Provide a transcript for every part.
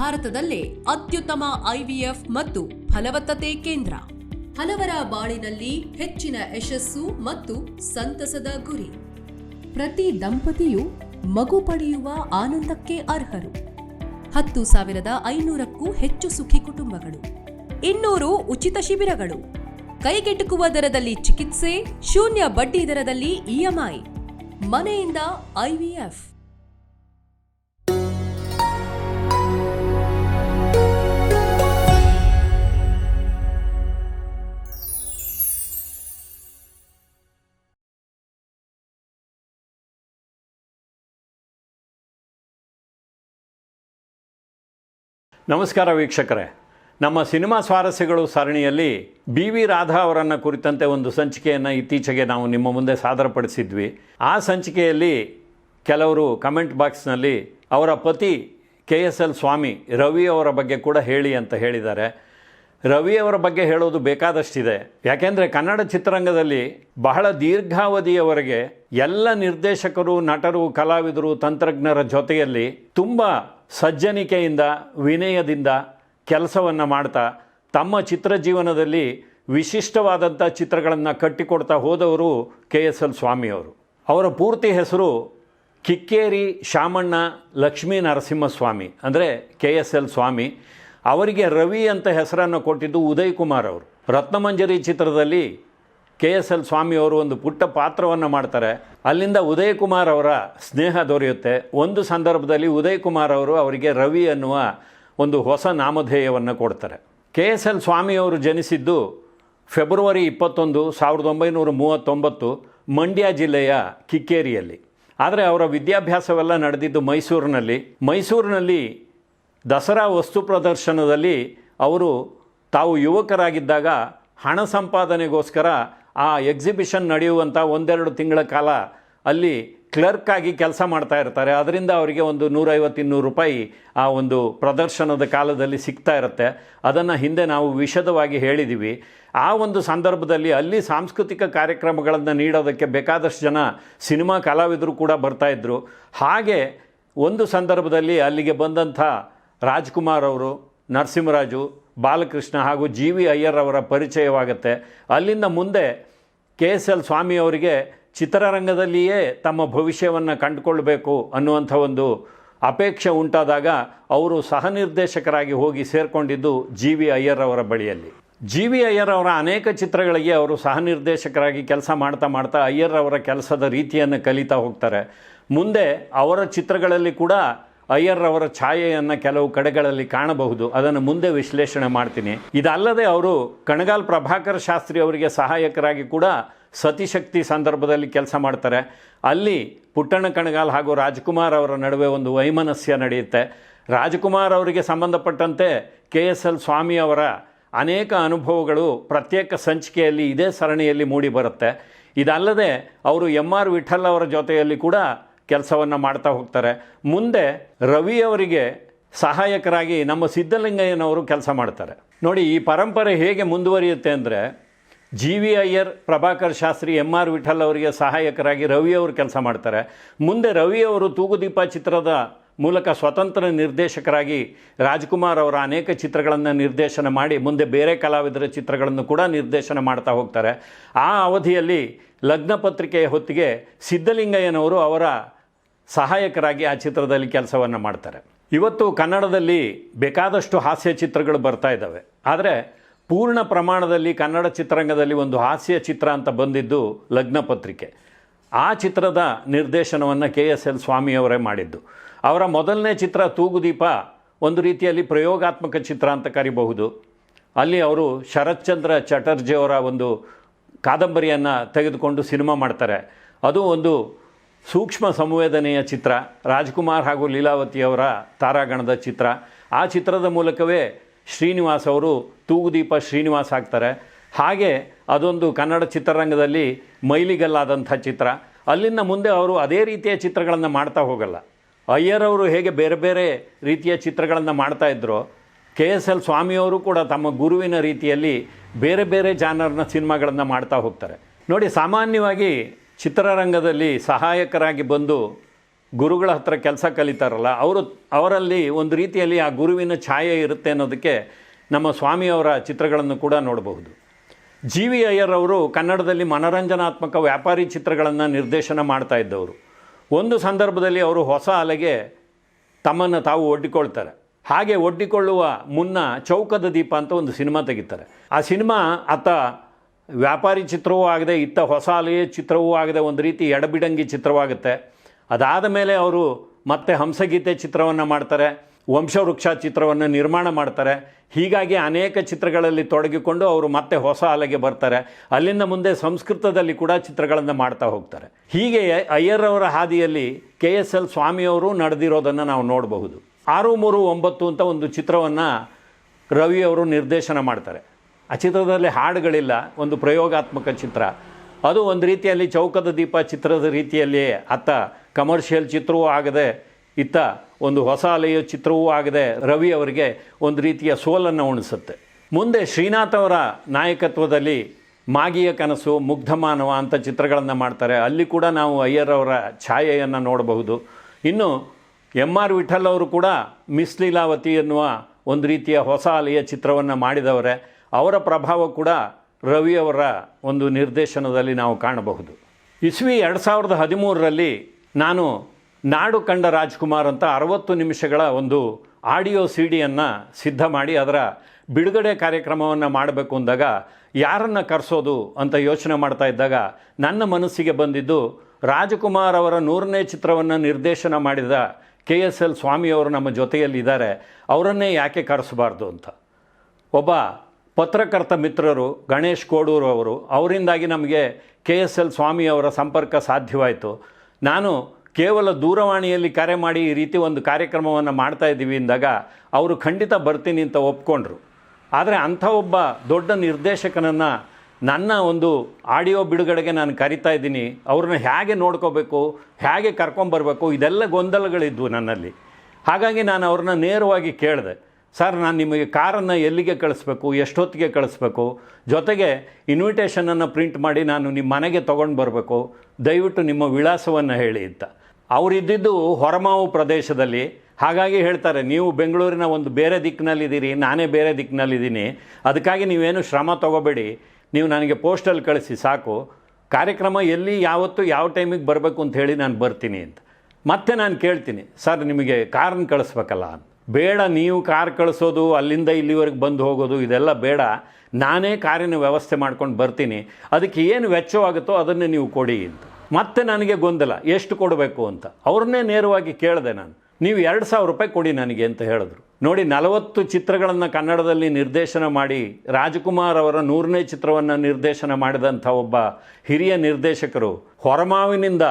ಭಾರತದಲ್ಲೇ ಅತ್ಯುತ್ತಮ ಐವಿಎಫ್ ಮತ್ತು ಫಲವತ್ತತೆ ಕೇಂದ್ರ. ಹಲವರ ಬಾಳಿನಲ್ಲಿ ಹೆಚ್ಚಿನ ಯಶಸ್ಸು ಮತ್ತು ಸಂತಸದ ಗುರಿ. ಪ್ರತಿ ದಂಪತಿಯು ಮಗು ಪಡೆಯುವ ಆನಂದಕ್ಕೆ ಅರ್ಹರು. ಹತ್ತು ಸಾವಿರದ ಐನೂರಕ್ಕೂ ಹೆಚ್ಚು ಸುಖಿ ಕುಟುಂಬಗಳು. ಇನ್ನೂರು ಉಚಿತ ಶಿಬಿರಗಳು. ಕೈಗೆಟುಕುವ ದರದಲ್ಲಿ ಚಿಕಿತ್ಸೆ, ಶೂನ್ಯ ಬಡ್ಡಿ ದರದಲ್ಲಿ ಇಎಂಐ ಮನೆಯಿಂದ ಐವಿಎಫ್. ನಮಸ್ಕಾರ ವೀಕ್ಷಕರೇ. ನಮ್ಮ ಸಿನಿಮಾ ಸ್ವಾರಸ್ಯಗಳು ಸರಣಿಯಲ್ಲಿ ಬಿ ವಿ ರಾಧಾ ಅವರನ್ನು ಕುರಿತಂತೆ ಒಂದು ಸಂಚಿಕೆಯನ್ನು ಇತ್ತೀಚೆಗೆ ನಾವು ನಿಮ್ಮ ಮುಂದೆ ಸಾದರಪಡಿಸಿದ್ವಿ. ಆ ಸಂಚಿಕೆಯಲ್ಲಿ ಕೆಲವರು ಕಮೆಂಟ್ ಬಾಕ್ಸ್ನಲ್ಲಿ ಅವರ ಪತಿ K S L Swamy Ravi ಅವರ ಬಗ್ಗೆ ಕೂಡ ಹೇಳಿ ಅಂತ ಹೇಳಿದ್ದಾರೆ. ರವಿ ಅವರ ಬಗ್ಗೆ ಹೇಳೋದು ಬೇಕಾದಷ್ಟಿದೆ. ಯಾಕೆಂದರೆ ಕನ್ನಡ ಚಿತ್ರರಂಗದಲ್ಲಿ ಬಹಳ ದೀರ್ಘಾವಧಿಯವರೆಗೆ ಎಲ್ಲ ನಿರ್ದೇಶಕರು, ನಟರು, ಕಲಾವಿದರು, ತಂತ್ರಜ್ಞರ ಜೊತೆಯಲ್ಲಿ ತುಂಬ ಸಜ್ಜನಿಕೆಯಿಂದ, ವಿನಯದಿಂದ ಕೆಲಸವನ್ನು ಮಾಡ್ತಾ, ತಮ್ಮ ಚಿತ್ರ ಜೀವನದಲ್ಲಿ ವಿಶಿಷ್ಟವಾದಂಥ ಚಿತ್ರಗಳನ್ನು ಕಟ್ಟಿಕೊಡ್ತಾ ಹೋದವರು ಕೆ ಎಸ್ ಎಲ್ ಸ್ವಾಮಿಯವರು. ಅವರ ಪೂರ್ತಿ ಹೆಸರು ಕಿಕ್ಕೇರಿ ಶಾಮಣ್ಣ ಲಕ್ಷ್ಮೀ ನರಸಿಂಹಸ್ವಾಮಿ, ಅಂದರೆ ಕೆ ಎಸ್ ಎಲ್ ಸ್ವಾಮಿ. ಅವರಿಗೆ ರವಿ ಅಂತ ಹೆಸರನ್ನು ಕೊಟ್ಟಿದ್ದು ಉದಯ್ ಕುಮಾರ್ ಅವರು. ರತ್ನಮಂಜರಿ ಚಿತ್ರದಲ್ಲಿ ಕೆ ಎಸ್ ಎಲ್ ಸ್ವಾಮಿಯವರು ಒಂದು ಪುಟ್ಟ ಪಾತ್ರವನ್ನು ಮಾಡ್ತಾರೆ. ಅಲ್ಲಿಂದ ಉದಯ್ ಕುಮಾರ್ ಅವರ ಸ್ನೇಹ ದೊರೆಯುತ್ತೆ. ಒಂದು ಸಂದರ್ಭದಲ್ಲಿ ಉದಯ್ ಕುಮಾರ್ ಅವರು ಅವರಿಗೆ ರವಿ ಅನ್ನುವ ಒಂದು ಹೊಸ ನಾಮಧೇಯವನ್ನು ಕೊಡ್ತಾರೆ. ಕೆ ಎಸ್ ಎಲ್ ಸ್ವಾಮಿಯವರು ಜನಿಸಿದ್ದು ಫೆಬ್ರವರಿ ಇಪ್ಪತ್ತೊಂದು, ಸಾವಿರದ ಒಂಬೈನೂರ ಮೂವತ್ತೊಂಬತ್ತು ಮಂಡ್ಯ ಜಿಲ್ಲೆಯ ಕಿಕ್ಕೇರಿಯಲ್ಲಿ. ಆದರೆ ಅವರ ವಿದ್ಯಾಭ್ಯಾಸವೆಲ್ಲ ನಡೆದಿದ್ದು ಮೈಸೂರಿನಲ್ಲಿ. ಮೈಸೂರಿನಲ್ಲಿ ದಸರಾ ವಸ್ತು ಪ್ರದರ್ಶನದಲ್ಲಿ ಅವರು ತಾವು ಯುವಕರಾಗಿದ್ದಾಗ ಹಣ ಸಂಪಾದನೆಗೋಸ್ಕರ ಆ ಎಕ್ಸಿಬಿಷನ್ ನಡೆಯುವಂಥ ಒಂದೆರಡು ತಿಂಗಳ ಕಾಲ ಅಲ್ಲಿ ಕ್ಲರ್ಕ್ ಆಗಿ ಕೆಲಸ ಮಾಡ್ತಾ ಇರ್ತಾರೆ. ಅದರಿಂದ ಅವರಿಗೆ ಒಂದು ನೂರೈವತ್ತು, ಇನ್ನೂರು ರೂಪಾಯಿ ಆ ಒಂದು ಪ್ರದರ್ಶನದ ಕಾಲದಲ್ಲಿ ಸಿಗ್ತಾ ಇರುತ್ತೆ. ಅದನ್ನು ಹಿಂದೆ ನಾವು ವಿಷದವಾಗಿ ಹೇಳಿದ್ದೀವಿ ಆ ಒಂದು ಸಂದರ್ಭದಲ್ಲಿ ಅಲ್ಲಿ ಸಾಂಸ್ಕೃತಿಕ ಕಾರ್ಯಕ್ರಮಗಳನ್ನು ನೀಡೋದಕ್ಕೆ ಬೇಕಾದಷ್ಟು ಜನ ಸಿನಿಮಾ ಕಲಾವಿದರು ಕೂಡ ಬರ್ತಾಯಿದ್ರು ಹಾಗೆ ಒಂದು ಸಂದರ್ಭದಲ್ಲಿ ಅಲ್ಲಿಗೆ ಬಂದಂಥ ರಾಜ್ಕುಮಾರ್ ಅವರು, ನರಸಿಂಹರಾಜು, ಬಾಲಕೃಷ್ಣ ಹಾಗೂ ಜಿ ವಿ ಅಯ್ಯರ್ ಅವರ ಪರಿಚಯವಾಗುತ್ತೆ. ಅಲ್ಲಿಂದ ಮುಂದೆ ಕೆ ಎಸ್ ಎಲ್ ಸ್ವಾಮಿಯವರಿಗೆ ಚಿತ್ರರಂಗದಲ್ಲಿಯೇ ತಮ್ಮ ಭವಿಷ್ಯವನ್ನು ಕಂಡುಕೊಳ್ಬೇಕು ಅನ್ನುವಂಥ ಒಂದು ಅಪೇಕ್ಷೆ ಉಂಟಾದಾಗ ಅವರು ಸಹ ನಿರ್ದೇಶಕರಾಗಿ ಹೋಗಿ ಸೇರಿಕೊಂಡಿದ್ದು ಜಿ ವಿ ಅಯ್ಯರ್ ಅವರ ಬಳಿಯಲ್ಲಿ. ಜಿ ವಿ ಅಯ್ಯರ್ ಅವರ ಅನೇಕ ಚಿತ್ರಗಳಿಗೆ ಅವರು ಸಹ ನಿರ್ದೇಶಕರಾಗಿ ಕೆಲಸ ಮಾಡ್ತಾ ಮಾಡ್ತಾ ಅಯ್ಯರ್ ಅವರ ಕೆಲಸದ ರೀತಿಯನ್ನು ಕಲಿತಾ ಹೋಗ್ತಾರೆ. ಮುಂದೆ ಅವರ ಚಿತ್ರಗಳಲ್ಲಿ ಕೂಡ ಅಯ್ಯರ್ ಅವರ ಛಾಯೆಯನ್ನು ಕೆಲವು ಕಡೆಗಳಲ್ಲಿ ಕಾಣಬಹುದು. ಅದನ್ನು ಮುಂದೆ ವಿಶ್ಲೇಷಣೆ ಮಾಡ್ತೀನಿ. ಇದಲ್ಲದೆ ಅವರು ಕಣಗಾಲ್ ಪ್ರಭಾಕರ್ ಶಾಸ್ತ್ರಿ ಅವರಿಗೆ ಸಹಾಯಕರಾಗಿ ಕೂಡ ಸತಿಶಕ್ತಿ ಸಂದರ್ಭದಲ್ಲಿ ಕೆಲಸ ಮಾಡ್ತಾರೆ. ಅಲ್ಲಿ ಪುಟ್ಟಣ್ಣ ಕಣಗಾಲ್ ಹಾಗೂ ರಾಜ್ಕುಮಾರ್ ಅವರ ನಡುವೆ ಒಂದು ವೈಮನಸ್ಯ ನಡೆಯುತ್ತೆ. ರಾಜ್ಕುಮಾರ್ ಅವರಿಗೆ ಸಂಬಂಧಪಟ್ಟಂತೆ ಕೆ ಎಸ್ ಎಲ್ ಸ್ವಾಮಿ ಅವರ ಅನೇಕ ಅನುಭವಗಳು ಪ್ರತ್ಯೇಕ ಸಂಚಿಕೆಯಲ್ಲಿ ಇದೇ ಸರಣಿಯಲ್ಲಿ ಮೂಡಿ ಬರುತ್ತೆ ಇದಲ್ಲದೆ ಅವರು ಎಂ ಆರ್ ವಿಠಲ್ ಅವರ ಜೊತೆಯಲ್ಲಿ ಕೂಡ ಕೆಲಸವನ್ನು ಮಾಡ್ತಾ ಹೋಗ್ತಾರೆ. ಮುಂದೆ ರವಿ ಅವರಿಗೆ ಸಹಾಯಕರಾಗಿ ನಮ್ಮ ಸಿದ್ಧಲಿಂಗಯ್ಯನವರು ಕೆಲಸ ಮಾಡ್ತಾರೆ. ನೋಡಿ, ಈ ಪರಂಪರೆ ಹೇಗೆ ಮುಂದುವರಿಯುತ್ತೆ ಅಂದರೆ G V Iyer, Prabhakar Shastri M R Vittal ಅವರಿಗೆ ಸಹಾಯಕರಾಗಿ ರವಿ ಅವರು ಕೆಲಸ ಮಾಡ್ತಾರೆ. ಮುಂದೆ ರವಿಯವರು ತೂಗುದೀಪ ಚಿತ್ರದ ಮೂಲಕ ಸ್ವತಂತ್ರ ನಿರ್ದೇಶಕರಾಗಿ ರಾಜ್ಕುಮಾರ್ ಅವರ ಅನೇಕ ಚಿತ್ರಗಳನ್ನು ನಿರ್ದೇಶನ ಮಾಡಿ, ಮುಂದೆ ಬೇರೆ ಕಲಾವಿದರ ಚಿತ್ರಗಳನ್ನು ಕೂಡ ನಿರ್ದೇಶನ ಮಾಡ್ತಾ ಹೋಗ್ತಾರೆ. ಆ ಅವಧಿಯಲ್ಲಿ ಲಗ್ನ ಪತ್ರಿಕೆಯ ಹೊತ್ತಿಗೆ ಸಿದ್ಧಲಿಂಗಯ್ಯನವರು ಅವರ ಸಹಾಯಕರಾಗಿ ಆ ಚಿತ್ರದಲ್ಲಿ ಕೆಲಸವನ್ನು ಮಾಡ್ತಾರೆ. ಇವತ್ತು ಕನ್ನಡದಲ್ಲಿ ಬೇಕಾದಷ್ಟು ಹಾಸ್ಯ ಚಿತ್ರಗಳು ಬರ್ತಾ ಇದ್ದಾವೆ. ಆದರೆ ಪೂರ್ಣ ಪ್ರಮಾಣದಲ್ಲಿ ಕನ್ನಡ ಚಿತ್ರರಂಗದಲ್ಲಿ ಒಂದು ಹಾಸ್ಯ ಚಿತ್ರ ಅಂತ ಬಂದಿದ್ದು ಲಗ್ನ ಪತ್ರಿಕೆ. ಆ ಚಿತ್ರದ ನಿರ್ದೇಶನವನ್ನು ಕೆ ಎಸ್ ಎಲ್ ಸ್ವಾಮಿಯವರೇ ಮಾಡಿದ್ದು. ಅವರ ಮೊದಲನೇ ಚಿತ್ರ ತೂಗುದೀಪ ಒಂದು ರೀತಿಯಲ್ಲಿ ಪ್ರಯೋಗಾತ್ಮಕ ಚಿತ್ರ ಅಂತ ಕರಿಬಹುದು. ಅಲ್ಲಿ ಅವರು ಶರತ್ಚಂದ್ರ ಚಟರ್ಜಿಯವರ ಒಂದು ಕಾದಂಬರಿಯನ್ನು ತೆಗೆದುಕೊಂಡು ಸಿನಿಮಾ ಮಾಡ್ತಾರೆ. ಅದು ಒಂದು ಸೂಕ್ಷ್ಮ ಸಂವೇದನೆಯ ಚಿತ್ರ, ರಾಜ್ಕುಮಾರ್ ಹಾಗೂ ಲೀಲಾವತಿಯವರ ತಾರಾಗಣದ ಚಿತ್ರ. ಆ ಚಿತ್ರದ ಮೂಲಕವೇ ಶ್ರೀನಿವಾಸ್ ಅವರು ತೂಗುದೀಪ ಶ್ರೀನಿವಾಸ್ ಆಗ್ತಾರೆ. ಹಾಗೆ ಅದೊಂದು ಕನ್ನಡ ಚಿತ್ರರಂಗದಲ್ಲಿ ಮೈಲಿಗಲ್ಲಾದಂಥ ಚಿತ್ರ. ಅಲ್ಲಿಂದ ಮುಂದೆ ಅವರು ಅದೇ ರೀತಿಯ ಚಿತ್ರಗಳನ್ನು ಮಾಡ್ತಾ ಹೋಗಲ್ಲ. ಅಯ್ಯರ್ ಅವರು ಹೇಗೆ ಬೇರೆ ಬೇರೆ ರೀತಿಯ ಚಿತ್ರಗಳನ್ನು ಮಾಡ್ತಾ ಇದ್ದರು ಕೆ ಎಸ್ ಎಲ್ ಸ್ವಾಮಿಯವರು ಕೂಡ ತಮ್ಮ ಗುರುವಿನ ರೀತಿಯಲ್ಲಿ ಬೇರೆ ಬೇರೆ ಜಾನರ್ನ ಸಿನಿಮಾಗಳನ್ನು ಮಾಡ್ತಾ ಹೋಗ್ತಾರೆ. ನೋಡಿ, ಸಾಮಾನ್ಯವಾಗಿ ಚಿತ್ರರಂಗದಲ್ಲಿ ಸಹಾಯಕರಾಗಿ ಬಂದು ಗುರುಗಳ ಹತ್ರ ಕೆಲಸ ಕಲಿತಾರಲ್ಲ, ಅವರು ಅವರಲ್ಲಿ ಒಂದು ರೀತಿಯಲ್ಲಿ ಆ ಗುರುವಿನ ಛಾಯೆ ಇರುತ್ತೆ ಅನ್ನೋದಕ್ಕೆ ನಮ್ಮ ಸ್ವಾಮಿಯವರ ಚಿತ್ರಗಳನ್ನು ಕೂಡ ನೋಡಬಹುದು. ಜಿ ವಿ ಅಯ್ಯರ್ ಅವರು ಕನ್ನಡದಲ್ಲಿ ಮನರಂಜನಾತ್ಮಕ ವ್ಯಾಪಾರಿ ಚಿತ್ರಗಳನ್ನು ನಿರ್ದೇಶನ ಮಾಡ್ತಾ ಇದ್ದವರು. ಒಂದು ಸಂದರ್ಭದಲ್ಲಿ ಅವರು ಹೊಸ ಅಲೆಗೆ ತಮ್ಮನ್ನು ತಾವು ಒಡ್ಡಿಕೊಳ್ತಾರೆ. ಹಾಗೆ ಒಡ್ಡಿಕೊಳ್ಳುವ ಮುನ್ನ ಚೌಕದ ದೀಪ ಅಂತ ಒಂದು ಸಿನಿಮಾ ತೆಗಿತಾರೆ. ಆ ಸಿನಿಮಾ ಆತ ವ್ಯಾಪಾರಿ ಚಿತ್ರವೂ ಆಗದೆ, ಇತ್ತ ಹೊಸ ಅಲೆಯ ಚಿತ್ರವೂ ಆಗದೆ, ಒಂದು ರೀತಿ ಎಡಬಿಡಂಗಿ ಚಿತ್ರವಾಗುತ್ತೆ. ಅದಾದ ಮೇಲೆ ಅವರು ಮತ್ತೆ ಹಂಸಗೀತೆ ಚಿತ್ರವನ್ನು ಮಾಡ್ತಾರೆ, ವಂಶವೃಕ್ಷ ಚಿತ್ರವನ್ನು ನಿರ್ಮಾಣ ಮಾಡ್ತಾರೆ. ಹೀಗಾಗಿ ಅನೇಕ ಚಿತ್ರಗಳಲ್ಲಿ ತೊಡಗಿಕೊಂಡು ಅವರು ಮತ್ತೆ ಹೊಸ ಅಲೆಗೆ ಬರ್ತಾರೆ. ಅಲ್ಲಿಂದ ಮುಂದೆ ಸಂಸ್ಕೃತದಲ್ಲಿ ಕೂಡ ಚಿತ್ರಗಳನ್ನು ಮಾಡ್ತಾ ಹೋಗ್ತಾರೆ. ಹೀಗೆ ಅಯ್ಯರವರ ಹಾದಿಯಲ್ಲಿ ಕೆ ಎಸ್ ಎಲ್ ಸ್ವಾಮಿಯವರು ನಡೆದಿರೋದನ್ನು ನಾವು ನೋಡಬಹುದು. ಆರು ಮೂರು ಒಂಬತ್ತು ಅಂತ ಒಂದು ಚಿತ್ರವನ್ನು ರವಿ ಅವರು ನಿರ್ದೇಶನ ಮಾಡ್ತಾರೆ. ಆ ಚಿತ್ರದಲ್ಲಿ ಹಾಡುಗಳಿಲ್ಲ, ಒಂದು ಪ್ರಯೋಗಾತ್ಮಕ ಚಿತ್ರ. ಅದು ಒಂದು ರೀತಿಯಲ್ಲಿ ಚೌಕದ ದೀಪ, ಚಿತ್ರದ ರೀತಿಯಲ್ಲಿ ಅತ್ತ ಕಮರ್ಷಿಯಲ್ ಚಿತ್ರವೂ ಆಗದೆ, ಇತ್ತ ಒಂದು ಹೊಸ ಅಲೆಯ ಚಿತ್ರವೂ ಆಗದೆ ರವಿ ಅವರಿಗೆ ಒಂದು ರೀತಿಯ ಸೋಲನ್ನು ಉಣಿಸುತ್ತೆ. ಮುಂದೆ ಶ್ರೀನಾಥ್ ಅವರ ನಾಯಕತ್ವದಲ್ಲಿ ಮಾಗಿಯ ಕನಸು, ಮುಗ್ಧ ಮಾನವ ಅಂತ ಚಿತ್ರಗಳನ್ನು ಮಾಡ್ತಾರೆ. ಅಲ್ಲಿ ಕೂಡ ನಾವು ಅಯ್ಯರ್ ಅವರ ಛಾಯೆಯನ್ನು ನೋಡಬಹುದು. ಇನ್ನು ಎಂ ಆರ್ ವಿಠಲ್ ಅವರು ಕೂಡ ಮಿಸ್ ಲೀಲಾವತಿ ಎನ್ನುವ ಒಂದು ರೀತಿಯ ಹೊಸ ಅಲೆಯ ಚಿತ್ರವನ್ನು ಮಾಡಿದವರೇ. ಅವರ ಪ್ರಭಾವ ಕೂಡ ರವಿಯವರ ಒಂದು ನಿರ್ದೇಶನದಲ್ಲಿ ನಾವು ಕಾಣಬಹುದು. ಇಸ್ವಿ ಎರಡು ಸಾವಿರದ ಹದಿಮೂರರಲ್ಲಿ ನಾನು ನಾಡು ಕಂಡ ರಾಜ್ಕುಮಾರ್ ಅಂತ ಅರವತ್ತು ನಿಮಿಷಗಳ ಒಂದು ಆಡಿಯೋ ಸಿ ಡಿಯನ್ನು ಸಿದ್ಧ ಮಾಡಿ ಅದರ ಬಿಡುಗಡೆ ಕಾರ್ಯಕ್ರಮವನ್ನು ಮಾಡಬೇಕು ಅಂದಾಗ ಯಾರನ್ನು ಕರೆಸೋದು ಅಂತ ಯೋಚನೆ ಮಾಡ್ತಾ ಇದ್ದಾಗ ನನ್ನ ಮನಸ್ಸಿಗೆ ಬಂದಿದ್ದು ರಾಜಕುಮಾರ್ ಅವರ ನೂರನೇ ಚಿತ್ರವನ್ನು ನಿರ್ದೇಶನ ಮಾಡಿದ ಕೆ ಎಸ್ ಎಲ್ ಸ್ವಾಮಿಯವರು ನಮ್ಮ ಜೊತೆಯಲ್ಲಿದ್ದಾರೆ. ಅವರನ್ನೇ ಯಾಕೆ ಕರೆಸಬಾರ್ದು ಅಂತ. ಒಬ್ಬ ಪತ್ರಕರ್ತ ಮಿತ್ರರು ಗಣೇಶ್ ಕೋಡೂರು ಅವರು, ಅವರಿಂದಾಗಿ ನಮಗೆ ಕೆ ಎಸ್ ಎಲ್ ಸ್ವಾಮಿಯವರ ಸಂಪರ್ಕ ಸಾಧ್ಯವಾಯಿತು. ನಾನು ಕೇವಲ ದೂರವಾಣಿಯಲ್ಲಿ ಕರೆ ಮಾಡಿ ಈ ರೀತಿ ಒಂದು ಕಾರ್ಯಕ್ರಮವನ್ನು ಮಾಡ್ತಾ ಇದ್ದೀವಿ ಅಂದಾಗ ಅವರು ಖಂಡಿತ ಬರ್ತೀನಿ ಅಂತ ಒಪ್ಕೊಂಡ್ರು. ಆದರೆ ಅಂಥ ಒಬ್ಬ ದೊಡ್ಡ ನಿರ್ದೇಶಕನನ್ನು ನನ್ನ ಒಂದು ಆಡಿಯೋ ಬಿಡುಗಡೆಗೆ ನಾನು ಕರಿತಾ ಇದ್ದೀನಿ. ಅವ್ರನ್ನ ಹೇಗೆ ನೋಡ್ಕೋಬೇಕು, ಹೇಗೆ ಕರ್ಕೊಂಬರ್ಬೇಕು, ಇದೆಲ್ಲ ಗೊಂದಲಗಳಿದ್ವು ನನ್ನಲ್ಲಿ. ಹಾಗಾಗಿ ನಾನು ಅವ್ರನ್ನ ನೇರವಾಗಿ ಕೇಳಿದೆ. ಸರ್, ನಾನು ನಿಮಗೆ ಕಾರನ್ನು ಎಲ್ಲಿಗೆ ಕಳಿಸ್ಬೇಕು, ಎಷ್ಟೊತ್ತಿಗೆ ಕಳಿಸ್ಬೇಕು? ಜೊತೆಗೆ ಇನ್ವಿಟೇಷನನ್ನು ಪ್ರಿಂಟ್ ಮಾಡಿ ನಾನು ನಿಮ್ಮ ಮನೆಗೆ ತೊಗೊಂಡು ಬರಬೇಕು. ದಯವಿಟ್ಟು ನಿಮ್ಮ ವಿಳಾಸವನ್ನು ಹೇಳಿ ಅಂತ. ಅವರಿದ್ದಿದ್ದು ಹೊರಮಾವು ಪ್ರದೇಶದಲ್ಲಿ. ಹಾಗಾಗಿ ಹೇಳ್ತಾರೆ, ನೀವು ಬೆಂಗಳೂರಿನ ಒಂದು ಬೇರೆ ದಿಕ್ಕಿನಲ್ಲಿದ್ದೀರಿ ನಾನೇ ಬೇರೆ ದಿಕ್ಕಿನಲ್ಲಿದ್ದೀನಿ ಅದಕ್ಕಾಗಿ ನೀವೇನು ಶ್ರಮ ತಗೋಬೇಡಿ. ನೀವು ನನಗೆ ಪೋಸ್ಟಲ್ಲಿ ಕಳಿಸಿ, ಸಾಕು. ಕಾರ್ಯಕ್ರಮ ಎಲ್ಲಿ, ಯಾವತ್ತು, ಯಾವ ಟೈಮಿಗೆ ಬರಬೇಕು ಅಂತ ಹೇಳಿ ನಾನು ಬರ್ತೀನಿ ಅಂತ. ಮತ್ತೆ ನಾನು ಕೇಳ್ತೀನಿ, ಸರ್, ನಿಮಗೆ ಕಾರನ್ನು ಕಳಿಸ್ಬೇಕಲ್ಲ ಅಂತ. ಬೇಡ, ನೀವು ಕಾರ್ ಕಳಿಸೋದು, ಅಲ್ಲಿಂದ ಇಲ್ಲಿವರೆಗೆ ಬಂದು ಹೋಗೋದು, ಇದೆಲ್ಲ ಬೇಡ. ನಾನೇ ಕಾರಿನ ವ್ಯವಸ್ಥೆ ಮಾಡ್ಕೊಂಡು ಬರ್ತೀನಿ. ಅದಕ್ಕೆ ಏನು ವೆಚ್ಚವಾಗುತ್ತೋ ಅದನ್ನೇ ನೀವು ಕೊಡಿ ಅಂತ. ಮತ್ತೆ ನನಗೆ ಗೊಂದಲ, ಎಷ್ಟು ಕೊಡಬೇಕು ಅಂತ. ಅವ್ರನ್ನೇ ನೇರವಾಗಿ ಕೇಳಿದೆ ನಾನು. ನೀವು ಎರಡು ಸಾವಿರ ರೂಪಾಯಿ ಕೊಡಿ ನನಗೆ ಅಂತ ಹೇಳಿದ್ರು. ನೋಡಿ, ನಲವತ್ತು ಚಿತ್ರಗಳನ್ನು ಕನ್ನಡದಲ್ಲಿ ನಿರ್ದೇಶನ ಮಾಡಿ, ರಾಜಕುಮಾರ್ ಅವರ ನೂರನೇ ಚಿತ್ರವನ್ನು ನಿರ್ದೇಶನ ಮಾಡಿದಂಥ ಒಬ್ಬ ಹಿರಿಯ ನಿರ್ದೇಶಕರು, ಹೊರಮಾವಿನಿಂದ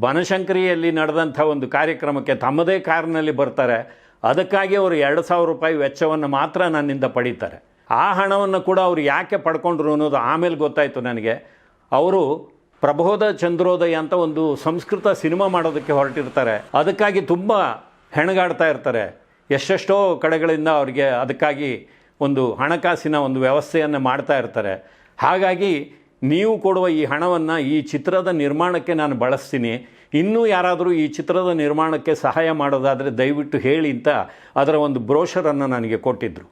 ಬನಶಂಕರಿಯಲ್ಲಿ ನಡೆದಂಥ ಒಂದು ಕಾರ್ಯಕ್ರಮಕ್ಕೆ ತಮ್ಮದೇ ಕಾರಿನಲ್ಲಿ ಬರ್ತಾರೆ. ಅದಕ್ಕಾಗಿ ಅವರು ಎರಡು ಸಾವಿರ ರೂಪಾಯಿ ವೆಚ್ಚವನ್ನು ಮಾತ್ರ ನನ್ನಿಂದ ಪಡೀತಾರೆ. ಆ ಹಣವನ್ನು ಕೂಡ ಅವರು ಯಾಕೆ ಪಡ್ಕೊಂಡ್ರು ಅನ್ನೋದು ಆಮೇಲೆ ಗೊತ್ತಾಯಿತು ನನಗೆ. ಅವರು ಪ್ರಬೋಧ ಚಂದ್ರೋದಯ ಅಂತ ಒಂದು ಸಂಸ್ಕೃತ ಸಿನಿಮಾ ಮಾಡೋದಕ್ಕೆ ಹೊರಟಿರ್ತಾರೆ. ಅದಕ್ಕಾಗಿ ತುಂಬ ಹೆಣಗಾಡ್ತಾ ಇರ್ತಾರೆ. ಎಷ್ಟೆಷ್ಟೋ ಕಡೆಗಳಿಂದ ಅವರಿಗೆ ಅದಕ್ಕಾಗಿ ಒಂದು ಹಣಕಾಸಿನ ಒಂದು ವ್ಯವಸ್ಥೆಯನ್ನು ಮಾಡ್ತಾ ಇರ್ತಾರೆ. ಹಾಗಾಗಿ ನೀವು ಕೊಡುವ ಈ ಹಣವನ್ನು ಈ ಚಿತ್ರದ ನಿರ್ಮಾಣಕ್ಕೆ ನಾನು ಬಳಸ್ತೀನಿ. ಇನ್ನೂ ಯಾರಾದರೂ ಈ ಚಿತ್ರದ ನಿರ್ಮಾಣಕ್ಕೆ ಸಹಾಯ ಮಾಡೋದಾದರೆ ದಯವಿಟ್ಟು ಹೇಳಿ ಅಂತ ಅದರ ಒಂದು ಬ್ರೋಷರನ್ನು ನನಗೆ ಕೊಟ್ಟಿದ್ದರು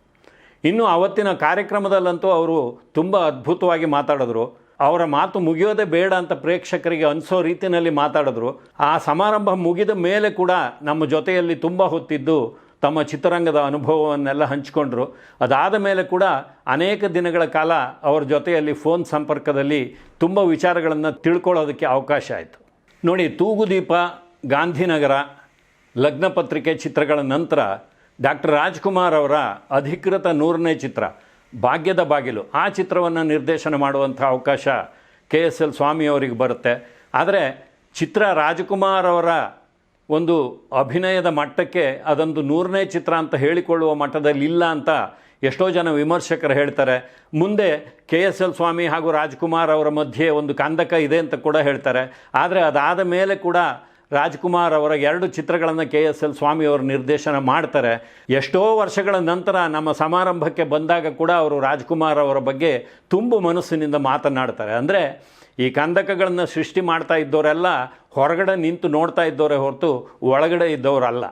ಇನ್ನು ಅವತ್ತಿನ ಕಾರ್ಯಕ್ರಮದಲ್ಲಂತೂ ಅವರು ತುಂಬ ಅದ್ಭುತವಾಗಿ ಮಾತಾಡಿದ್ರು. ಅವರ ಮಾತು ಮುಗಿಯೋದೇ ಬೇಡ ಅಂತ ಪ್ರೇಕ್ಷಕರಿಗೆ ಅನಿಸೋ ರೀತಿಯಲ್ಲಿ ಮಾತಾಡಿದ್ರು. ಆ ಸಮಾರಂಭ ಮುಗಿದ ಮೇಲೆ ಕೂಡ ನಮ್ಮ ಜೊತೆಯಲ್ಲಿ ತುಂಬ ಹೊತ್ತಿದ್ದು ತಮ್ಮ ಚಿತ್ರರಂಗದ ಅನುಭವವನ್ನೆಲ್ಲ ಹಂಚಿಕೊಂಡ್ರು. ಅದಾದ ಮೇಲೆ ಕೂಡ ಅನೇಕ ದಿನಗಳ ಕಾಲ ಅವರ ಜೊತೆಯಲ್ಲಿ ಫೋನ್ ಸಂಪರ್ಕದಲ್ಲಿ ತುಂಬ ವಿಚಾರಗಳನ್ನು ತಿಳ್ಕೊಳ್ಳೋದಕ್ಕೆ ಅವಕಾಶ ಆಯಿತು. ನೋಡಿ, ತೂಗುದೀಪ, ಗಾಂಧಿನಗರ, ಲಗ್ನಪತ್ರಿಕೆ ಚಿತ್ರಗಳ ನಂತರ ಡಾಕ್ಟರ್ ರಾಜ್ಕುಮಾರ್ ಅವರ ಅಧಿಕೃತ ನೂರನೇ ಚಿತ್ರ, ಭಾಗ್ಯದ ಬಾಗಿಲು. ಆ ಚಿತ್ರವನ್ನು ನಿರ್ದೇಶನ ಮಾಡುವಂಥ ಅವಕಾಶ ಕೆ ಎಸ್ ಎಲ್ ಸ್ವಾಮಿಯವರಿಗೆ ಬರುತ್ತೆ. ಆದರೆ ಚಿತ್ರ ರಾಜ್ಕುಮಾರ್ ಅವರ ಒಂದು ಅಭಿನಯದ ಮಟ್ಟಕ್ಕೆ ಅದೊಂದು ನೂರನೇ ಚಿತ್ರ ಅಂತ ಹೇಳಿಕೊಳ್ಳುವ ಮಟ್ಟದಲ್ಲಿ ಇಲ್ಲ ಅಂತ ಎಷ್ಟೋ ಜನ ವಿಮರ್ಶಕರು ಹೇಳ್ತಾರೆ, ಮುಂದೆ ಕೆ ಎಸ್ ಎಲ್ ಸ್ವಾಮಿ ಹಾಗೂ ರಾಜ್ಕುಮಾರ್ ಅವರ ಮಧ್ಯೆ ಒಂದು ಕಂದಕ ಇದೆ ಅಂತ ಕೂಡ ಹೇಳ್ತಾರೆ. ಆದರೆ ಅದಾದ ಮೇಲೆ ಕೂಡ ರಾಜ್ಕುಮಾರ್ ಅವರ ಎರಡು ಚಿತ್ರಗಳನ್ನು ಕೆ ಎಸ್ ಎಲ್ ಸ್ವಾಮಿ ಅವರು ನಿರ್ದೇಶನ ಮಾಡ್ತಾರೆ. ಎಷ್ಟೋ ವರ್ಷಗಳ ನಂತರ ನಮ್ಮ ಸಮಾರಂಭಕ್ಕೆ ಬಂದಾಗ ಕೂಡ ಅವರು ರಾಜ್ಕುಮಾರ್ ಅವರ ಬಗ್ಗೆ ತುಂಬ ಮನಸ್ಸಿನಿಂದ ಮಾತನಾಡ್ತಾರೆ. ಅಂದರೆ ಈ ಕಂದಕಗಳನ್ನು ಸೃಷ್ಟಿ ಮಾಡ್ತಾ ಇದ್ದವರೆಲ್ಲ ಹೊರಗಡೆ ನಿಂತು ನೋಡ್ತಾ ಇದ್ದವರೇ ಹೊರತು ಒಳಗಡೆ ಇದ್ದವರಲ್ಲ.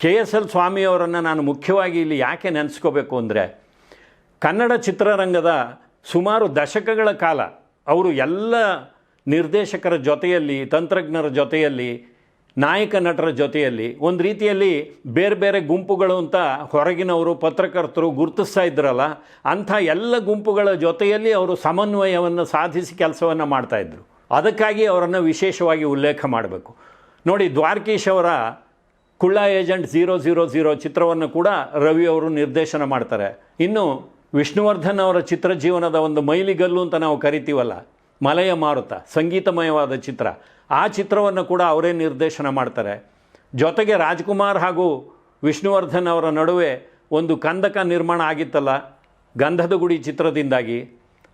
ಕೆ ಎಸ್ ಎಲ್ ಸ್ವಾಮಿಯವರನ್ನು ನಾನು ಮುಖ್ಯವಾಗಿ ಇಲ್ಲಿ ಯಾಕೆ ನೆನೆಸ್ಕೋಬೇಕು ಅಂದರೆ ಕನ್ನಡ ಚಿತ್ರರಂಗದ ಸುಮಾರು ದಶಕಗಳ ಕಾಲ ಅವರು ಎಲ್ಲ ನಿರ್ದೇಶಕರ ಜೊತೆಯಲ್ಲಿ, ತಂತ್ರಜ್ಞರ ಜೊತೆಯಲ್ಲಿ, ನಾಯಕ ನಟರ ಜೊತೆಯಲ್ಲಿ ಒಂದು ರೀತಿಯಲ್ಲಿ ಬೇರೆ ಬೇರೆ ಗುಂಪುಗಳು ಅಂತ ಹೊರಗಿನವರು, ಪತ್ರಕರ್ತರು ಗುರುತಿಸ್ತಾ ಇದ್ರಲ್ಲ, ಅಂಥ ಎಲ್ಲ ಗುಂಪುಗಳ ಜೊತೆಯಲ್ಲಿ ಅವರು ಸಮನ್ವಯವನ್ನು ಸಾಧಿಸಿ ಕೆಲಸವನ್ನು ಮಾಡ್ತಾಯಿದ್ರು ಅದಕ್ಕಾಗಿ ಅವರನ್ನು ವಿಶೇಷವಾಗಿ ಉಲ್ಲೇಖ ಮಾಡಬೇಕು. ನೋಡಿ ದ್ವಾರಕೀಶ್ ಅವರ ಕುಳ್ಳ ಏಜೆಂಟ್ ಝೀರೋ ಝೀರೋ ಝೀರೋ ಚಿತ್ರವನ್ನು ಕೂಡ ರವಿ ಅವರು ನಿರ್ದೇಶನ ಮಾಡ್ತಾರೆ. ಇನ್ನು ವಿಷ್ಣುವರ್ಧನ್ ಅವರ ಚಿತ್ರ ಜೀವನದ ಒಂದು ಮೈಲಿಗಲ್ಲು ಅಂತ ನಾವು ಕರಿತೀವಲ್ಲ, ಮಲಯ ಮಾರುತ, ಸಂಗೀತಮಯವಾದ ಚಿತ್ರ, ಆ ಚಿತ್ರವನ್ನು ಕೂಡ ಅವರೇ ನಿರ್ದೇಶನ ಮಾಡ್ತಾರೆ. ಜೊತೆಗೆ ರಾಜ್ಕುಮಾರ್ ಹಾಗೂ ವಿಷ್ಣುವರ್ಧನ್ ಅವರ ನಡುವೆ ಒಂದು ಕಂದಕ ನಿರ್ಮಾಣ ಆಗಿತ್ತಲ್ಲ, ಗಂಧದ ಗುಡಿ ಚಿತ್ರದಿಂದಾಗಿ.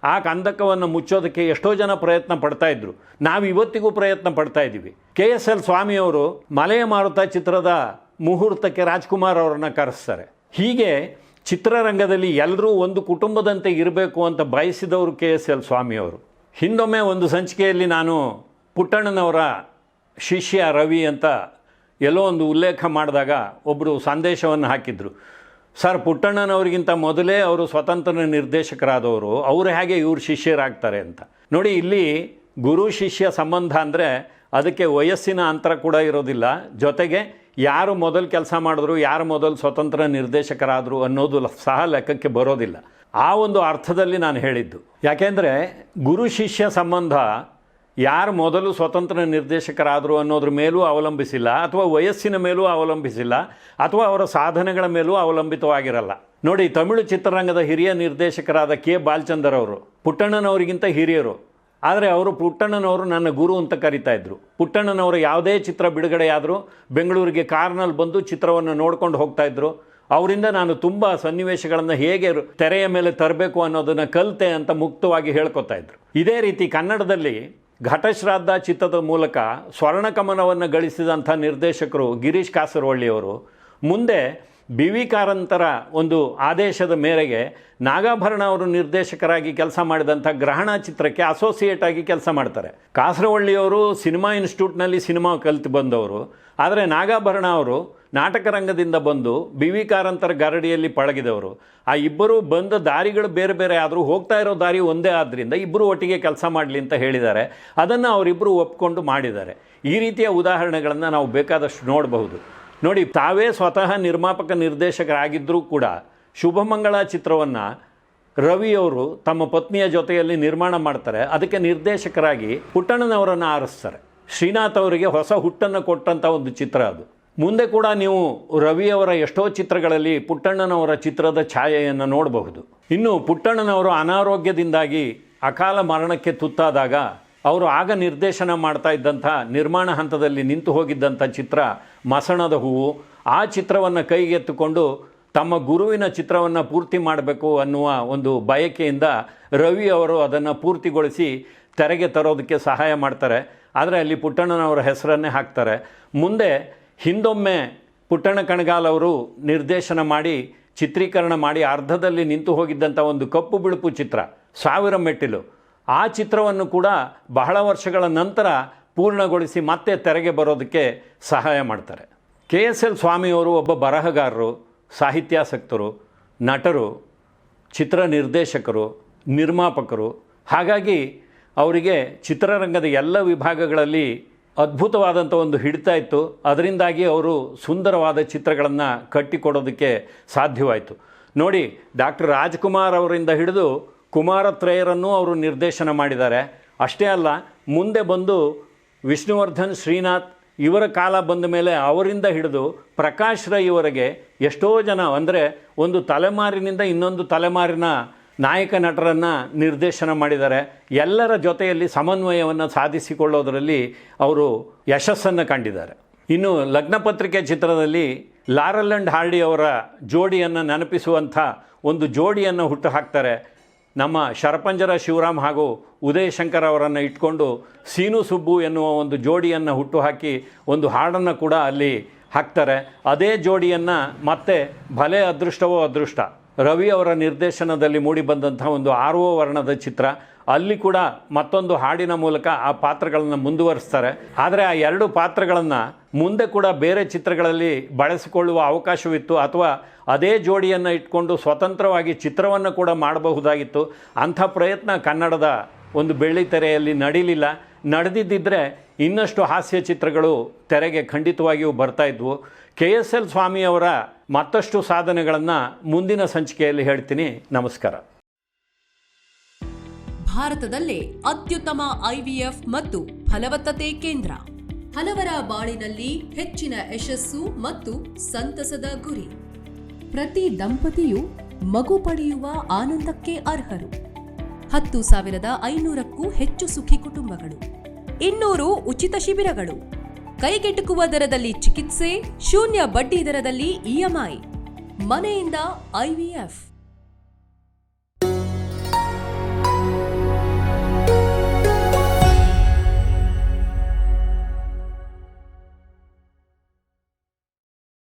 ಆ ಕಂದಕವನ್ನು ಮುಚ್ಚೋದಕ್ಕೆ ಎಷ್ಟೋ ಜನ ಪ್ರಯತ್ನ ಪಡ್ತಾ ಇದ್ರು. ನಾವು ಇವತ್ತಿಗೂ ಪ್ರಯತ್ನ ಪಡ್ತಾ ಇದ್ದೀವಿ. ಕೆ ಎಸ್ ಎಲ್ ಸ್ವಾಮಿಯವರು ಮಲೆಯ ಮಾರುತ ಚಿತ್ರದ ಮುಹೂರ್ತಕ್ಕೆ ರಾಜ್ಕುಮಾರ್ ಅವರನ್ನು ಕರೆಸ್ತಾರೆ. ಹೀಗೆ ಚಿತ್ರರಂಗದಲ್ಲಿ ಎಲ್ಲರೂ ಒಂದು ಕುಟುಂಬದಂತೆ ಇರಬೇಕು ಅಂತ ಬಯಸಿದವರು ಕೆ ಎಸ್ ಎಲ್ ಸ್ವಾಮಿಯವರು. ಹಿಂದೊಮ್ಮೆ ಒಂದು ಸಂಚಿಕೆಯಲ್ಲಿ ನಾನು ಪುಟ್ಟಣ್ಣನವರ ಶಿಷ್ಯ ರವಿ ಅಂತ ಎಲ್ಲೋ ಒಂದು ಉಲ್ಲೇಖ ಮಾಡಿದಾಗ ಒಬ್ಬರು ಸಂದೇಶವನ್ನು ಹಾಕಿದರು. ಸರ್ ಪುಟ್ಟಣ್ಣನವರಿಗಿಂತ ಮೊದಲೇ ಅವರು ಸ್ವತಂತ್ರ ನಿರ್ದೇಶಕರಾದವರು, ಅವರು ಹೇಗೆ ಇವ್ರ ಶಿಷ್ಯರಾಗ್ತಾರೆ ಅಂತ. ನೋಡಿ, ಇಲ್ಲಿ ಗುರು ಶಿಷ್ಯ ಸಂಬಂಧ ಅಂದರೆ ಅದಕ್ಕೆ ವಯಸ್ಸಿನ ಅಂತರ ಕೂಡ ಇರೋದಿಲ್ಲ. ಜೊತೆಗೆ ಯಾರು ಮೊದಲು ಕೆಲಸ ಮಾಡಿದ್ರು, ಯಾರು ಮೊದಲು ಸ್ವತಂತ್ರ ನಿರ್ದೇಶಕರಾದರು ಅನ್ನೋದು ಸಹ ಲೆಕ್ಕಕ್ಕೆ ಬರೋದಿಲ್ಲ. ಆ ಒಂದು ಅರ್ಥದಲ್ಲಿ ನಾನು ಹೇಳಿದ್ದು. ಯಾಕೆಂದರೆ ಗುರು ಶಿಷ್ಯ ಸಂಬಂಧ ಯಾರು ಮೊದಲು ಸ್ವತಂತ್ರ ನಿರ್ದೇಶಕರಾದರು ಅನ್ನೋದ್ರ ಮೇಲೂ ಅವಲಂಬಿಸಿಲ್ಲ, ಅಥವಾ ವಯಸ್ಸಿನ ಮೇಲೂ ಅವಲಂಬಿಸಿಲ್ಲ, ಅಥವಾ ಅವರ ಸಾಧನೆಗಳ ಮೇಲೂ ಅವಲಂಬಿತವಾಗಿರಲ್ಲ. ನೋಡಿ, ತಮಿಳು ಚಿತ್ರರಂಗದ ಹಿರಿಯ ನಿರ್ದೇಶಕರಾದ ಕೆ. ಬಾಲ್ಚಂದರ್ ಅವರು, ಪುಟ್ಟಣ್ಣನವರಿಗಿಂತ ಹಿರಿಯರು. ಆದರೆ ಅವರು ಪುಟ್ಟಣ್ಣನವರು ನನ್ನ ಗುರು ಅಂತ ಕರಿತಾ ಇದ್ದರು ಪುಟ್ಟಣ್ಣನವರು ಯಾವುದೇ ಚಿತ್ರ ಬಿಡುಗಡೆಯಾದರೂ ಬೆಂಗಳೂರಿಗೆ ಕಾರ್ನಲ್ಲಿ ಬಂದು ಚಿತ್ರವನ್ನು ನೋಡ್ಕೊಂಡು ಹೋಗ್ತಾ ಇದ್ರು. ಅವರಿಂದ ನಾನು ತುಂಬ ಸನ್ನಿವೇಶಗಳನ್ನು ಹೇಗೆ ತೆರೆಯ ಮೇಲೆ ತರಬೇಕು ಅನ್ನೋದನ್ನು ಕಲಿತೆ ಅಂತ ಮುಕ್ತವಾಗಿ ಹೇಳ್ಕೊತಾ ಇದ್ರು. ಇದೇ ರೀತಿ ಕನ್ನಡದಲ್ಲಿ ಘಟಶ್ರಾದ್ದ ಚಿತ್ರದ ಮೂಲಕ ಸ್ವರ್ಣಕಮನವನ್ನು ಗಳಿಸಿದಂಥ ನಿರ್ದೇಶಕರು ಗಿರೀಶ್ ಕಾಸರವಳ್ಳಿಯವರು. ಮುಂದೆ ಬಿ ವಿ ಕಾರಂತರ ಒಂದು ಆದೇಶದ ಮೇರೆಗೆ ನಾಗಾಭರಣ ಅವರು ನಿರ್ದೇಶಕರಾಗಿ ಕೆಲಸ ಮಾಡಿದಂಥ ಗ್ರಹಣ ಚಿತ್ರಕ್ಕೆ ಅಸೋಸಿಯೇಟ್ ಆಗಿ ಕೆಲಸ ಮಾಡ್ತಾರೆ. ಕಾಸರವಳ್ಳಿಯವರು ಸಿನಿಮಾ ಇನ್ಸ್ಟಿಟ್ಯೂಟ್ನಲ್ಲಿ ಸಿನಿಮಾ ಕಲಿತು ಬಂದವರು. ಆದರೆ ನಾಗಾಭರಣ ಅವರು ನಾಟಕ ರಂಗದಿಂದ ಬಂದು ಬಿ ವಿ ಕಾರಂತರ ಗರಡಿಯಲ್ಲಿ ಪಳಗಿದವರು. ಆ ಇಬ್ಬರು ಬಂದ ದಾರಿಗಳು ಬೇರೆ ಬೇರೆ ಆದರೂ ಹೋಗ್ತಾ ಇರೋ ದಾರಿ ಒಂದೇ ಆದ್ದರಿಂದ ಇಬ್ಬರು ಒಟ್ಟಿಗೆ ಕೆಲಸ ಮಾಡಲಿ ಅಂತ ಹೇಳಿದ್ದಾರೆ. ಅದನ್ನು ಅವರಿಬ್ಬರು ಒಪ್ಕೊಂಡು ಮಾಡಿದ್ದಾರೆ. ಈ ರೀತಿಯ ಉದಾಹರಣೆಗಳನ್ನು ನಾವು ಬೇಕಾದಷ್ಟು ನೋಡಬಹುದು. ನೋಡಿ, ತಾವೇ ಸ್ವತಃ ನಿರ್ಮಾಪಕ ನಿರ್ದೇಶಕರಾಗಿದ್ದರೂ ಕೂಡ ಶುಭಮಂಗಳ ಚಿತ್ರವನ್ನು ರವಿಯವರು ತಮ್ಮ ಪತ್ನಿಯ ಜೊತೆಯಲ್ಲಿ ನಿರ್ಮಾಣ ಮಾಡ್ತಾರೆ. ಅದಕ್ಕೆ ನಿರ್ದೇಶಕರಾಗಿ ಪುಟ್ಟಣ್ಣನವರನ್ನು ಆರಿಸ್ತಾರೆ. ಶ್ರೀನಾಥ್ ಅವರಿಗೆ ಹೊಸ ಹುಟ್ಟನ್ನು ಕೊಟ್ಟಂಥ ಒಂದು ಚಿತ್ರ ಅದು. ಮುಂದೆ ಕೂಡ ನೀವು ರವಿಯವರ ಎಷ್ಟೋ ಚಿತ್ರಗಳಲ್ಲಿ ಪುಟ್ಟಣ್ಣನವರ ಚಿತ್ರದ ಛಾಯೆಯನ್ನು ನೋಡಬಹುದು. ಇನ್ನು ಪುಟ್ಟಣ್ಣನವರು ಅನಾರೋಗ್ಯದಿಂದಾಗಿ ಅಕಾಲ ಮರಣಕ್ಕೆ ತುತ್ತಾದಾಗ ಅವರು ಆಗ ನಿರ್ದೇಶನ ಮಾಡ್ತಾ ಇದ್ದಂಥ ನಿರ್ಮಾಣ ಹಂತದಲ್ಲಿ ನಿಂತು ಹೋಗಿದ್ದಂಥ ಚಿತ್ರ ಮಸಣದ ಹೂವು, ಆ ಚಿತ್ರವನ್ನು ಕೈಗೆತ್ತುಕೊಂಡು ತಮ್ಮ ಗುರುವಿನ ಚಿತ್ರವನ್ನು ಪೂರ್ತಿ ಮಾಡಬೇಕು ಅನ್ನುವ ಒಂದು ಬಯಕೆಯಿಂದ ರವಿ ಅವರು ಅದನ್ನು ಪೂರ್ತಿಗೊಳಿಸಿ ತೆರೆಗೆ ತರೋದಕ್ಕೆ ಸಹಾಯ ಮಾಡ್ತಾರೆ. ಆದರೆ ಅಲ್ಲಿ ಪುಟ್ಟಣ್ಣನವರ ಹೆಸರನ್ನೇ ಹಾಕ್ತಾರೆ. ಮುಂದೆ ಹಿಂದೊಮ್ಮೆ ಪುಟ್ಟಣ ಕಣಗಾಲ್ ಅವರು ನಿರ್ದೇಶನ ಮಾಡಿ, ಚಿತ್ರೀಕರಣ ಮಾಡಿ ಅರ್ಧದಲ್ಲಿ ನಿಂತು ಹೋಗಿದ್ದಂಥ ಒಂದು ಕಪ್ಪು ಬಿಳುಪು ಚಿತ್ರ, ಸಾವಿರ ಮೆಟ್ಟಿಲು. ಆ ಚಿತ್ರವನ್ನು ಕೂಡ ಬಹಳ ವರ್ಷಗಳ ನಂತರ ಪೂರ್ಣಗೊಳಿಸಿ ಮತ್ತೆ ತೆರೆಗೆ ಬರೋದಕ್ಕೆ ಸಹಾಯ ಮಾಡ್ತಾರೆ. ಕೆ ಎಸ್ ಎಲ್ ಸ್ವಾಮಿಯವರು ಒಬ್ಬ ಬರಹಗಾರರು, ಸಾಹಿತ್ಯಾಸಕ್ತರು, ನಟರು, ಚಿತ್ರ ನಿರ್ದೇಶಕರು, ನಿರ್ಮಾಪಕರು. ಹಾಗಾಗಿ ಅವರಿಗೆ ಚಿತ್ರರಂಗದ ಎಲ್ಲ ವಿಭಾಗಗಳಲ್ಲಿ ಅದ್ಭುತವಾದಂಥ ಒಂದು ಹಿಡಿತ ಇತ್ತು. ಅದರಿಂದಾಗಿ ಅವರು ಸುಂದರವಾದ ಚಿತ್ರಗಳನ್ನು ಕಟ್ಟಿಕೊಡೋದಕ್ಕೆ ಸಾಧ್ಯವಾಯಿತು. ನೋಡಿ, ಡಾಕ್ಟರ್ ರಾಜ್ಕುಮಾರ್ ಅವರಿಂದ ಹಿಡಿದು ಕುಮಾರತ್ರಯರನ್ನು ಅವರು ನಿರ್ದೇಶನ ಮಾಡಿದ್ದಾರೆ. ಅಷ್ಟೇ ಅಲ್ಲ, ಮುಂದೆ ಬಂದು ವಿಷ್ಣುವರ್ಧನ್ ಶ್ರೀನಾಥ್ ಇವರ ಕಾಲ ಬಂದ ಮೇಲೆ ಅವರಿಂದ ಹಿಡಿದು ಪ್ರಕಾಶ್ ರೈ ಇವರಿಗೆ ಎಷ್ಟೋ ಜನ, ಅಂದರೆ ಒಂದು ತಲೆಮಾರಿನಿಂದ ಇನ್ನೊಂದು ತಲೆಮಾರಿನ ನಾಯಕ ನಟರನ್ನು ನಿರ್ದೇಶನ ಮಾಡಿದ್ದಾರೆ. ಎಲ್ಲರ ಜೊತೆಯಲ್ಲಿ ಸಮನ್ವಯವನ್ನು ಸಾಧಿಸಿಕೊಳ್ಳೋದರಲ್ಲಿ ಅವರು ಯಶಸ್ಸನ್ನು ಕಂಡಿದ್ದಾರೆ. ಇನ್ನು ಲಗ್ನಪತ್ರಿಕೆ ಚಿತ್ರದಲ್ಲಿ ಲಾರಲ್ ಅಂಡ್ ಹಾರ್ಡಿ ಅವರ ಜೋಡಿಯನ್ನು ನೆನಪಿಸುವಂಥ ಒಂದು ಜೋಡಿಯನ್ನು ಹುಟ್ಟು ಹಾಕ್ತಾರೆ. ನಮ್ಮ ಶರಪಂಜರ ಶಿವರಾಮ್ ಹಾಗೂ ಉದಯ ಶಂಕರ್ ಅವರನ್ನು ಇಟ್ಕೊಂಡು ಸೀನು ಸುಬ್ಬು ಎನ್ನುವ ಒಂದು ಜೋಡಿಯನ್ನು ಹುಟ್ಟುಹಾಕಿ ಒಂದು ಹಾಡನ್ನು ಕೂಡ ಅಲ್ಲಿ ಹಾಕ್ತಾರೆ. ಅದೇ ಜೋಡಿಯನ್ನು ಮತ್ತೆ ಭಲೆ ಅದೃಷ್ಟವೋ ಅದೃಷ್ಟ. ರವಿ ಅವರ ನಿರ್ದೇಶನದಲ್ಲಿ ಮೂಡಿಬಂದಂಥ ಒಂದು ಆರ್ ಒ ವರ್ಣದ ಚಿತ್ರ. ಅಲ್ಲಿ ಕೂಡ ಮತ್ತೊಂದು ಹಾಡಿನ ಮೂಲಕ ಆ ಪಾತ್ರಗಳನ್ನು ಮುಂದುವರಿಸ್ತಾರೆ. ಆದರೆ ಆ ಎರಡು ಪಾತ್ರಗಳನ್ನು ಮುಂದೆ ಕೂಡ ಬೇರೆ ಚಿತ್ರಗಳಲ್ಲಿ ಬಳಸಿಕೊಳ್ಳುವ ಅವಕಾಶವಿತ್ತು ಅಥವಾ ಅದೇ ಜೋಡಿಯನ್ನು ಇಟ್ಕೊಂಡು ಸ್ವತಂತ್ರವಾಗಿ ಚಿತ್ರವನ್ನು ಕೂಡ ಮಾಡಬಹುದಾಗಿತ್ತು. ಅಂಥ ಪ್ರಯತ್ನ ಕನ್ನಡದ ಒಂದು ಬೆಳ್ಳಿತೆರೆಯಲ್ಲಿ ನಡೀಲಿಲ್ಲ. ನಡೆದಿದ್ದರೆ ಇನ್ನಷ್ಟು ಹಾಸ್ಯ ಚಿತ್ರಗಳು ತೆರೆಗೆ ಖಂಡಿತವಾಗಿಯೂ ಬರ್ತಾಯಿದ್ವು ಕೆ ಎಸ್ ಎಲ್ ಸ್ವಾಮಿಯವರ ಮತ್ತಷ್ಟು ಸಾಧನೆಗಳನ್ನು ಮುಂದಿನ ಸಂಚಿಕೆಯಲ್ಲಿ ಹೇಳ್ತೀನಿ. ನಮಸ್ಕಾರ. ಭಾರತದಲ್ಲೇ ಅತ್ಯುತ್ತಮ ಐವಿಎಫ್ ಮತ್ತು ಫಲವತ್ತತೆ ಕೇಂದ್ರ. ಹಲವರ ಬಾಳಿನಲ್ಲಿ ಹೆಚ್ಚಿನ ಯಶಸ್ಸು ಮತ್ತು ಸಂತಸದ ಗುರಿ. ಪ್ರತಿ ದಂಪತಿಯು ಮಗು ಪಡೆಯುವ ಆನಂದಕ್ಕೆ ಅರ್ಹರು. ಹತ್ತು ಸಾವಿರದ ಐನೂರಕ್ಕೂ ಹೆಚ್ಚು ಸುಖಿ ಕುಟುಂಬಗಳು. ಇನ್ನೂರು ಉಚಿತ ಶಿಬಿರಗಳು. ಕೈಗೆಟುಕುವ ದರದಲ್ಲಿ ಚಿಕಿತ್ಸೆ ಶೂನ್ಯ ಬಡ್ಡಿ ದರದಲ್ಲಿ ಇಎಂಐ ಮನೆಯಿಂದ ಐವಿಎಫ್